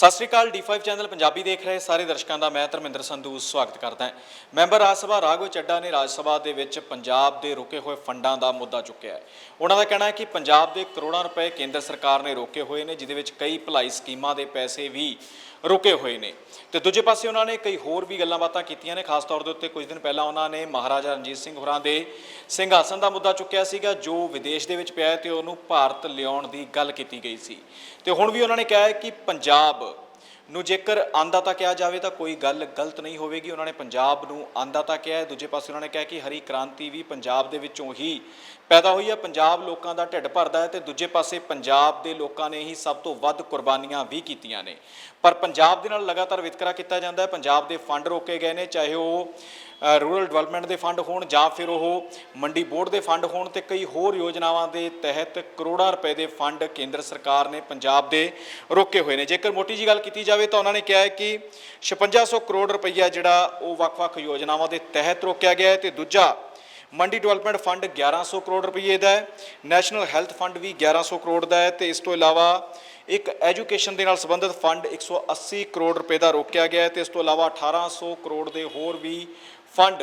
ਸਤਿ ਸ਼੍ਰੀ ਅਕਾਲ D5 channel Punjabi ਦੇਖ ਰਹੇ ਸਾਰੇ ਦਰਸ਼ਕਾਂ ਦਾ, ਮੈਂ ਧਰਮਿੰਦਰ ਸੰਧੂ ਸਵਾਗਤ ਕਰਦਾ ਹਾਂ। ਮੈਂਬਰ ਰਾਜ ਸਭਾ ਰਾਘਵ ਚੱਡਾ ਨੇ ਰਾਜ ਸਭਾ ਦੇ ਵਿੱਚ ਪੰਜਾਬ ਦੇ ਰੁਕੇ ਹੋਏ ਫੰਡਾਂ ਦਾ ਮੁੱਦਾ ਚੁੱਕਿਆ ਹੈ। ਉਹਨਾਂ ਦਾ ਕਹਿਣਾ ਹੈ ਕਿ ਪੰਜਾਬ ਦੇ ਕਰੋੜਾਂ ਰੁਪਏ ਕੇਂਦਰ ਸਰਕਾਰ ਨੇ ਰੋਕੇ ਹੋਏ ਨੇ, ਜਿਹਦੇ ਵਿੱਚ ਕਈ ਭਲਾਈ ਸਕੀਮਾਂ ਦੇ ਪੈਸੇ ਵੀ ਰੁਕੇ ਹੋਏ ਨੇ। ਤੇ ਦੂਜੇ ਪਾਸੇ ਉਹਨਾਂ ਨੇ ਕਈ ਹੋਰ ਵੀ ਗੱਲਾਂ ਬਾਤਾਂ ਕੀਤੀਆਂ ਨੇ। ਖਾਸ ਤੌਰ ਦੇ ਉੱਤੇ ਕੁਝ ਦਿਨ ਪਹਿਲਾਂ ਉਹਨਾਂ ਨੇ ਮਹਾਰਾਜਾ ਰਣਜੀਤ ਸਿੰਘ ਹੋਰਾਂ ਦੇ ਸਿੰਘਾਸਨ ਦਾ ਮੁੱਦਾ ਚੁੱਕਿਆ ਸੀਗਾ, ਜੋ ਵਿਦੇਸ਼ ਦੇ ਵਿੱਚ ਪਿਆ ਹੈ ਤੇ ਉਹਨੂੰ ਭਾਰਤ ਲਿਆਉਣ ਦੀ ਗੱਲ ਕੀਤੀ ਗਈ ਸੀ। ਤੇ ਹੁਣ ਵੀ ਉਹਨਾਂ ਨੇ ਕਿਹਾ ਹੈ ਕਿ ਪੰਜਾਬ ਨੂੰ ਜੇਕਰ ਆਂਦਾ ਤਾਂ ਕਿਹਾ ਜਾਵੇ ਤਾਂ ਕੋਈ ਗੱਲ ਗਲਤ ਨਹੀਂ ਹੋਵੇਗੀ। ਉਹਨਾਂ ਨੇ ਪੰਜਾਬ ਨੂੰ ਆਂਦਾ ਤਾਂ ਕਿਹਾ ਦੂਜੇ ਪਾਸੇ ਉਹਨਾਂ ਨੇ ਕਿਹਾ ਕਿ ਹਰੀ ਕ੍ਰਾਂਤੀ ਵੀ ਪੰਜਾਬ ਦੇ ਵਿੱਚੋਂ ਹੀ ਪੈਦਾ ਹੋਈ ਹੈ। ਪੰਜਾਬ ਲੋਕਾਂ ਦਾ ਢਿੱਡ ਭਰਦਾ ਹੈ ਤੇ ਦੂਜੇ ਪਾਸੇ ਪੰਜਾਬ ਦੇ ਲੋਕਾਂ ਨੇ ਹੀ ਸਭ ਤੋਂ ਵੱਧ ਕੁਰਬਾਨੀਆਂ ਵੀ ਕੀਤੀਆਂ ਨੇ। ਪਰ ਪੰਜਾਬ ਦੇ ਨਾਲ ਲਗਾਤਾਰ ਵਿਤਕਰਾ ਕੀਤਾ ਜਾਂਦਾ ਹੈ। ਪੰਜਾਬ ਦੇ ਫੰਡ ਰੋਕੇ ਗਏ ਨੇ, ਚਾਹੇ ਉਹ ਰੂਰਲ ਡਿਵੈਲਪਮੈਂਟ ਦੇ ਫੰਡ ਹੋਣ ਜਾਂ ਫਿਰ ਉਹ ਮੰਡੀ ਬੋਰਡ ਦੇ ਫੰਡ ਹੋਣ ਤੇ ਕਈ ਹੋਰ ਯੋਜਨਾਵਾਂ ਦੇ ਤਹਿਤ ਕਰੋੜਾਂ ਰੁਪਏ ਦੇ ਫੰਡ ਕੇਂਦਰ ਸਰਕਾਰ ਨੇ ਪੰਜਾਬ ਦੇ ਰੋਕੇ ਹੋਏ ਨੇ। ਜੇਕਰ ਮੋਟੀ ਜੀ ਗੱਲ ਕੀਤੀ ਜਾਵੇ ਤਾਂ ਉਹਨਾਂ ਨੇ ਕਿਹਾ ਹੈ ਕਿ 5600 ਕਰੋੜ ਰੁਪਈਆ ਜਿਹੜਾ ਉਹ ਵੱਖ-ਵੱਖ ਯੋਜਨਾਵਾਂ ਦੇ ਤਹਿਤ ਰੋਕਿਆ ਗਿਆ ਹੈ ਤੇ ਦੂਜਾ ਮੰਡੀ ਡਿਵੈਲਪਮੈਂਟ ਫੰਡ 1100 ਕਰੋੜ ਰੁਪਏ ਦਾ ਹੈ, ਨੈਸ਼ਨਲ ਹੈਲਥ ਫੰਡ ਵੀ 1100 ਕਰੋੜ ਦਾ ਹੈ ਤੇ ਇਸ ਤੋਂ ਇਲਾਵਾ ਇੱਕ ਐਜੂਕੇਸ਼ਨ ਦੇ ਨਾਲ ਸੰਬੰਧਿਤ ਫੰਡ 180 ਕਰੋੜ ਰੁਪਏ ਦਾ ਰੋਕਿਆ ਗਿਆ ਹੈ ਤੇ ਇਸ ਤੋਂ ਇਲਾਵਾ 1800 ਕਰੋੜ ਦੇ ਹੋਰ ਵੀ ਫੰਡ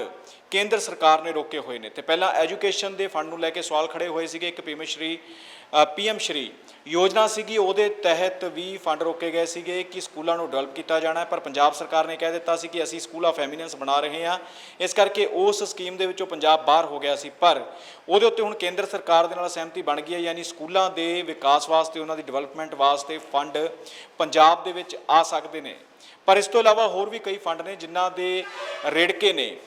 ਕੇਂਦਰ ਸਰਕਾਰ ਨੇ ਰੋਕੇ ਹੋਏ ਨੇ। ਤੇ ਪਹਿਲਾਂ ਐਜੂਕੇਸ਼ਨ ਦੇ ਫੰਡ ਨੂੰ ਲੈ ਕੇ ਸਵਾਲ ਖੜੇ ਹੋਏ ਸੀਗੇ। ਇੱਕ ਪੀਐਮ ਸ਼੍ਰੀ ਪੀਐਮ ਸ਼੍ਰੀ ਯੋਜਨਾ ਸੀਗੀ, ਉਹਦੇ ਤਹਿਤ ਵੀ ਫੰਡ ਰੋਕੇ ਗਏ ਸੀਗੇ ਕਿ ਸਕੂਲਾਂ ਨੂੰ ਡਿਵੈਲਪ ਕੀਤਾ ਜਾਣਾ ਹੈ। ਪਰ ਪੰਜਾਬ ਸਰਕਾਰ ਨੇ ਕਹਿ ਦਿੱਤਾ ਸੀ ਕਿ ਅਸੀਂ ਸਕੂਲ ਆਫ ਐਮੀਨੈਂਸ ਬਣਾ ਰਹੇ ਹਾਂ। ਇਸ ਕਰਕੇ ਉਸ ਸਕੀਮ ਦੇ ਵਿੱਚੋਂ ਪੰਜਾਬ ਬਾਹਰ ਹੋ ਗਿਆ ਸੀ। ਪਰ ਉਹਦੇ ਉੱਤੇ ਹੁਣ ਕੇਂਦਰ ਸਰਕਾਰ ਦੇ ਨਾਲ ਸਹਿਮਤੀ ਬਣ ਗਈ ਹੈ, ਯਾਨੀ ਸਕੂਲਾਂ ਦੇ ਵਿਕਾਸ ਵਾਸਤੇ ਉਹਨਾਂ ਦੀ ਡਿਵੈਲਪਮੈਂਟ ਵਾਸਤੇ ਫੰਡ ਪੰਜਾਬ ਦੇ ਵਿੱਚ ਆ ਸਕਦੇ ਨੇ। ਪਰ ਇਸ ਤੋਂ ਇਲਾਵਾ ਹੋਰ ਵੀ ਕਈ ਫੰਡ ਨੇ ਜਿਨ੍ਹਾਂ ਦੇ ਰੇੜਕੇ ਨੇ।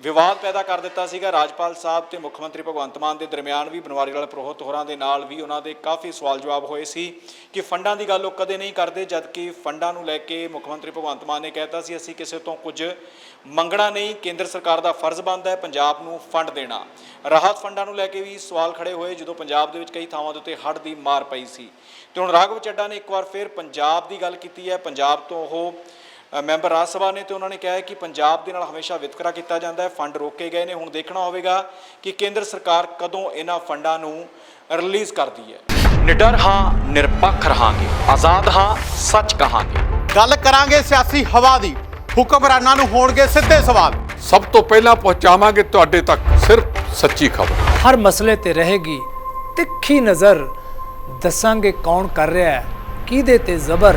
ਵਿਵਾਦ ਪੈਦਾ ਕਰ ਦਿੱਤਾ ਸੀਗਾ। ਰਾਜਪਾਲ ਸਾਹਿਬ ਤੇ ਮੁੱਖ ਮੰਤਰੀ ਭਗਵੰਤ ਮਾਨ ਦੇ ਦਰਮਿਆਨ ਵੀ ਬਨਵਾਰੀ ਲਾਲ ਪ੍ਰੋਹਤ ਹੋਰਾਂ ਦੇ ਨਾਲ ਵੀ ਉਹਨਾਂ ਦੇ ਕਾਫੀ ਸਵਾਲ ਜਵਾਬ ਹੋਏ ਸੀ ਕਿ ਫੰਡਾਂ ਦੀ ਗੱਲ ਉਹ ਕਦੇ ਨਹੀਂ ਕਰਦੇ ਜਦਕਿ ਫੰਡਾਂ ਨੂੰ ਲੈ ਕੇ ਮੁੱਖ ਮੰਤਰੀ ਭਗਵੰਤ ਮਾਨ ਨੇ ਕਹਿਤਾ ਸੀ, ਅਸੀਂ ਕਿਸੇ ਤੋਂ ਕੁਝ ਮੰਗਣਾ ਨਹੀਂ, ਕੇਂਦਰ ਸਰਕਾਰ ਦਾ ਫਰਜ਼ ਬਣਦਾ ਹੈ ਪੰਜਾਬ ਨੂੰ ਫੰਡ ਦੇਣਾ। ਰਾਹਤ ਫੰਡਾਂ ਨੂੰ ਲੈ ਕੇ ਵੀ ਸਵਾਲ ਖੜੇ ਹੋਏ, ਜਦੋਂ ਪੰਜਾਬ ਦੇ ਵਿੱਚ ਕਈ ਥਾਵਾਂ ਦੇ ਉੱਤੇ ਹੜ੍ਹ ਦੀ ਮਾਰ ਪਈ ਸੀ। ਤੇ ਹੁਣ ਰਾਘਵ ਚੱਡਾ ਨੇ ਇੱਕ ਵਾਰ ਫਿਰ ਪੰਜਾਬ ਦੀ ਗੱਲ ਕੀਤੀ ਹੈ। ਪੰਜਾਬ ਤੋਂ ਉਹ ਮੈਂਬਰ ਰਾਜ ਸਭਾ ਨੇ ਤੇ ਉਹਨਾਂ ਨੇ ਕਿਹਾ ਹੈ ਕਿ ਪੰਜਾਬ ਦੇ ਨਾਲ ਹਮੇਸ਼ਾ ਵਿਤਕਰਾ ਕੀਤਾ ਜਾਂਦਾ ਹੈ। ਫੰਡ ਰੋਕੇ ਗਏ ਨੇ। ਹੁਣ ਦੇਖਣਾ ਹੋਵੇਗਾ ਕਿ ਕੇਂਦਰ ਸਰਕਾਰ ਕਦੋਂ ਇਹਨਾਂ ਫੰਡਾਂ ਨੂੰ ਰਿਲੀਜ਼ ਕਰਦੀ ਹੈ। ਨਿਡਰ ਹਾਂ ਨਿਰਪੱਖ ਰਹਾਂਗੇ। ਆਜ਼ਾਦ ਹਾਂ ਸੱਚ ਕਹਾਂਗੇ। ਗੱਲ ਕਰਾਂਗੇ ਸਿਆਸੀ ਹਵਾ ਦੀ। ਹੁਕਮਰਾਨਾਂ ਨੂੰ ਹੋਣਗੇ ਸਿੱਧੇ ਸਵਾਲ। ਸਭ ਤੋਂ ਪਹਿਲਾਂ ਪਹੁੰਚਾਵਾਂਗੇ ਤੁਹਾਡੇ ਤੱਕ ਸਿਰਫ ਸੱਚੀ ਖਬਰ। ਹਰ ਮਸਲੇ ਤੇ ਰਹੇਗੀ ਤਿੱਖੀ ਨਜ਼ਰ। ਦੱਸਾਂਗੇ ਕੌਣ ਕਰ ਰਿਹਾ ਹੈ ਕਿਹਦੇ ਤੇ ਜ਼ਬਰ।